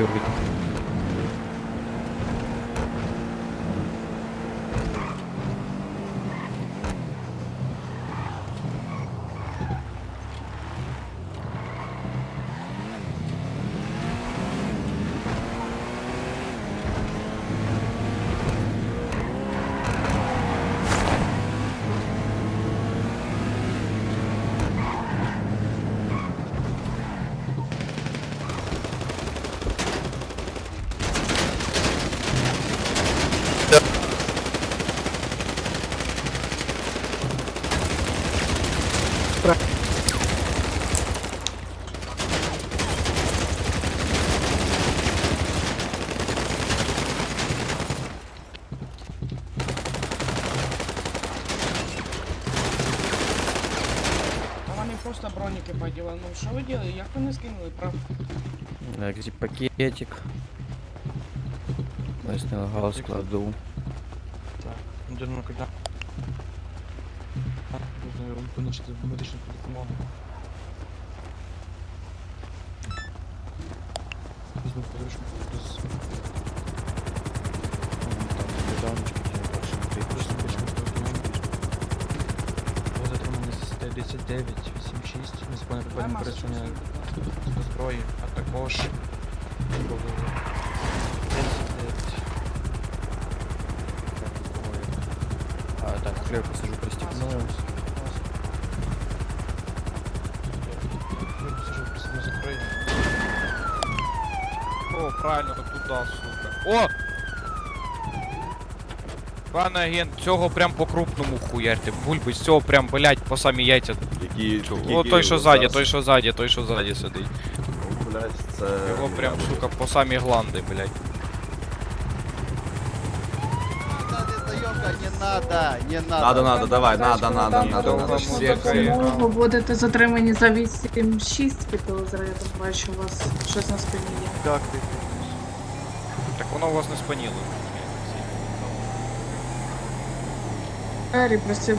여기 правильно. Вони просто броники поділи. Ну що ви діли? Як вони скинули, правда? Так, где пакетик. Я снял галс, кладу. Так, ну когда Можна винищити медичну допомогу. Візьму подружку. Плюс. Там недавночка, я бачу, ти просто медичну допомогу. Було затримання з 39, 86, незаконне припинення пересування щось, будь ласка. зброї, а також 39. А, так, хлеб посажу, пристегну. Я посажу просто. О, правильно, так туда, сука. О! Пане агент, цього прям по крупному хуярте. Бульби з цього прям, блять, по самі яйця. Які, які О, той, що ззаді, той, що ззаді, той, що ззаді сидить. Ну, Блядь, це... Його прям, сука, по самі гланди, блять. Не надо, не надо. Надо, надо, давай, надо, надо, надо, надо. Всіх допомогу будете затримані за 8-6 під підозрою, я так бачу, у вас щось на спині є. Так воно у вас не спаніло. Гаррі прості